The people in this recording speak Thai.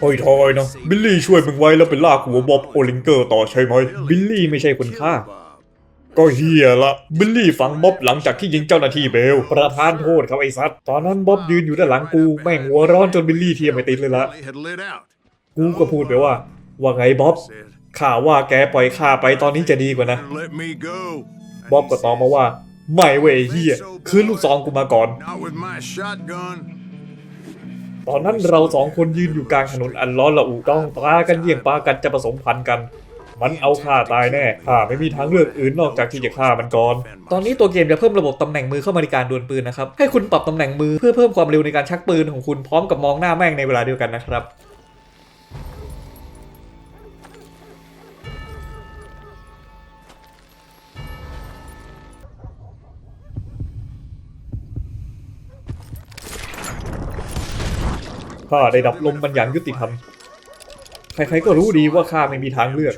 โอยทอยนะ บิลลี่ช่วยมึงไว้แล้วไปลากหัวบ๊อบโอลิงเกอร์ต่อใช่ไหม บิลลี่ไม่ใช่คนฆ่า ก็เฮียละ บิลลี่ฝังบ๊อบหลังจากที่ยิงเจ้าหน้าที่เบล ประธานโทษครับไอ้สัตว์ตอนนั้นบ๊อบยืนอยู่ด้านหลังกู แม่งหัวร้อนจนบิลลี่เทียมไม่ติดเลยละ กูก็พูดไปว่า ว่าไงบ๊อบข่าว่าแกปล่อยข้าไปตอนนี้จะดีกว่านะ บ๊อบก็ตอบมาว่า ไม่เว้ยเฮียคืนลูกซองกูมาก่อน ตอนนั้นเราสองคนยืนอยู่กลางถนนอันร้อนระอุต้องตากันเยี่ยงปลากันจะผสมพันธุ์กัน มันเอาข้าตายแน่ข้าไม่มีทางเลือกอื่นนอกจากที่จะฆ่ามันก่อน ตอนนี้ตัวเกมจะเพิ่มระบบตำแหน่งมือเข้ามาในการดวลปืนนะครับ ให้คุณปรับตำแหน่งมือเพื่อเพิ่มความเร็วในการชักปืนของคุณพร้อมกับมองหน้าแม่งในเวลาเดียวกันนะครับ ข้าได้ดับลมมันอย่างยุติธรรม ใครๆก็รู้ดีว่าข้าไม่มีทางเลือก